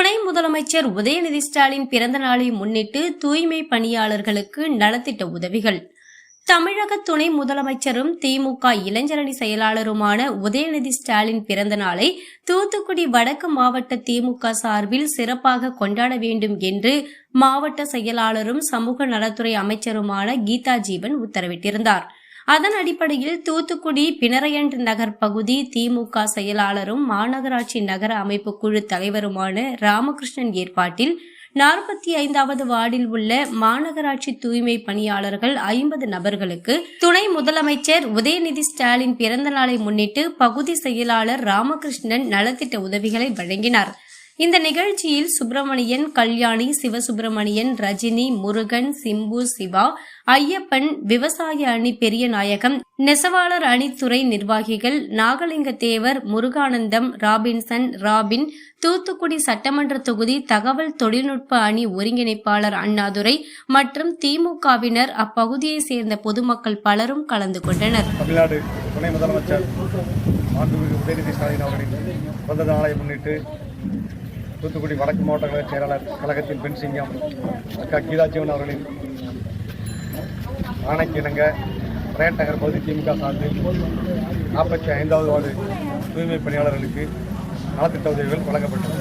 துணை முதலமைச்சர் உதயநிதி ஸ்டாலின் பிறந்த நாளை முன்னிட்டு தூய்மை பணியாளர்களுக்கு நலத்திட்ட உதவிகள். தமிழக துணை முதலமைச்சரும் திமுக இளைஞரணி செயலாளருமான உதயநிதி ஸ்டாலின் பிறந்த நாளை தூத்துக்குடி வடக்கு மாவட்ட திமுக சார்பில் சிறப்பாக கொண்டாட வேண்டும் என்று மாவட்ட செயலாளரும் சமூக நலத்துறை அமைச்சருமான கீதா ஜீவன் உத்தரவிட்டிருந்தார். அதன் அடிப்படையில் தூத்துக்குடி பினரையன்று நகர் பகுதி திமுக செயலாளரும் மாநகராட்சி நகர அமைப்பு குழு தலைவருமான ராமகிருஷ்ணன் ஏற்பாட்டில் நாற்பத்தி ஐந்தாவது வார்டில் உள்ள மாநகராட்சி தூய்மை பணியாளர்கள் ஐம்பது நபர்களுக்கு துணை முதலமைச்சர் உதயநிதி ஸ்டாலின் பிறந்த நாளை முன்னிட்டு பகுதி செயலாளர் ராமகிருஷ்ணன் நலத்திட்ட உதவிகளை வழங்கினார். இந்த நிகழ்ச்சியில் சுப்பிரமணியன் கல்யாணி சிவசுப்பிரமணியன் ரஜினி முருகன் சிம்பு சிவா ஐயப்பன் விவசாய அணி பெரியநாயகம் நெசவாளர் அணித்துறை நிர்வாகிகள் நாகலிங்க தேவர் முருகானந்தம் ராபின்சன் ராபின் தூத்துக்குடி சட்டமன்ற தொகுதி தகவல் தொழில்நுட்ப அணி ஒருங்கிணைப்பாளர் அண்ணாதுரை மற்றும் திமுகவினர் அப்பகுதியைச் சேர்ந்த பொதுமக்கள் பலரும் கலந்து கொண்டனர். தமிழ்நாடு துணை முதலமைச்சர் உதயநிதி ஸ்டாலின் அவர்களின் பிறந்த நாளை முன்னிட்டு தூத்துக்குடி வடக்கு மாவட்ட கழக செயலாளர் கழகத்தின் பெண் சிங்கம் அக்கா கீதாஜீவன் அவர்களின் ஆணைக்கு இணங்க நகர் பகுதி திமுக சார்பில் நாற்பத்தி ஐந்தாவது வார்டு தூய்மை பணியாளர்களுக்கு நலத்திட்ட உதவிகள் வழங்கப்பட்டது.